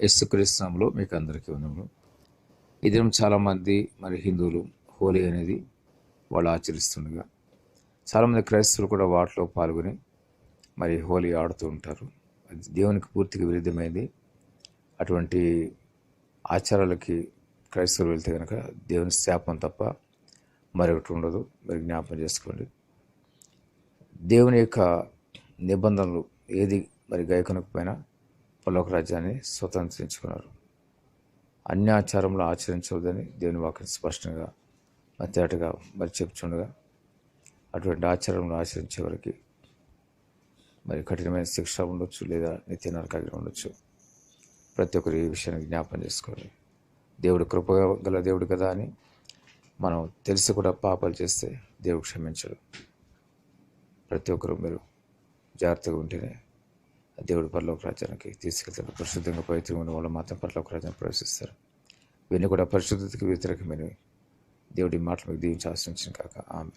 యేసుక్రీస్తునామలో మీకు అందరికీ వందములు ఈ దినం చాలామంది మరి హిందువులు హోలీ అనేది వాళ్ళు ఆచరిస్తుండగా చాలామంది క్రైస్తవులు కూడా వాటిలో పాల్గొని మరి హోలీ ఆడుతూ ఉంటారు. అది దేవునికి పూర్తిగా విరుద్ధమైంది. అటువంటి ఆచారాలకి క్రైస్తవులు వెళ్తే కనుక దేవుని శాపం తప్ప మరొకటి ఉండదు. మరి జ్ఞాపకం చేసుకోండి. దేవుని యొక్క నిబంధనలు ఏది మరి గాయకునకపోయినా పలోక రాజ్యాన్ని స్వతంత్రించుకున్నారు. అన్ని ఆచారంలో ఆచరించవద్దని దేవుని వాక్యం స్పష్టంగా మరి మరి చెప్తుండగా అటువంటి ఆచారంలో ఆచరించే వారికి మరి కఠినమైన శిక్ష ఉండొచ్చు లేదా నిత్య నరకాగ్ని ఉండొచ్చు. ప్రతి ఒక్కరు ఈ విషయాన్ని జ్ఞాపం చేసుకోవాలి. దేవుడు కృపగా గల దేవుడు కదా అని మనం తెలిసి కూడా పాపాలు చేస్తే దేవుడు క్షమించడు. ప్రతి ఒక్కరు మీరు జాగ్రత్తగా ఉంటేనే దేవుడు పరలోక రాజ్యానికి తీసుకెళ్తారు పరిశుద్ధంగా పవిత్రంగా ఉన్న వాళ్ళు మాత్రం పరలోక రాజ్యాన్ని ప్రవేశిస్తారు. ఇవన్నీ కూడా పరిశుద్ధతకి వ్యతిరేకమైనవి. దేవుడి మాటలు మీకు దీవించి ఆశ్రయించిన కాక ఆమె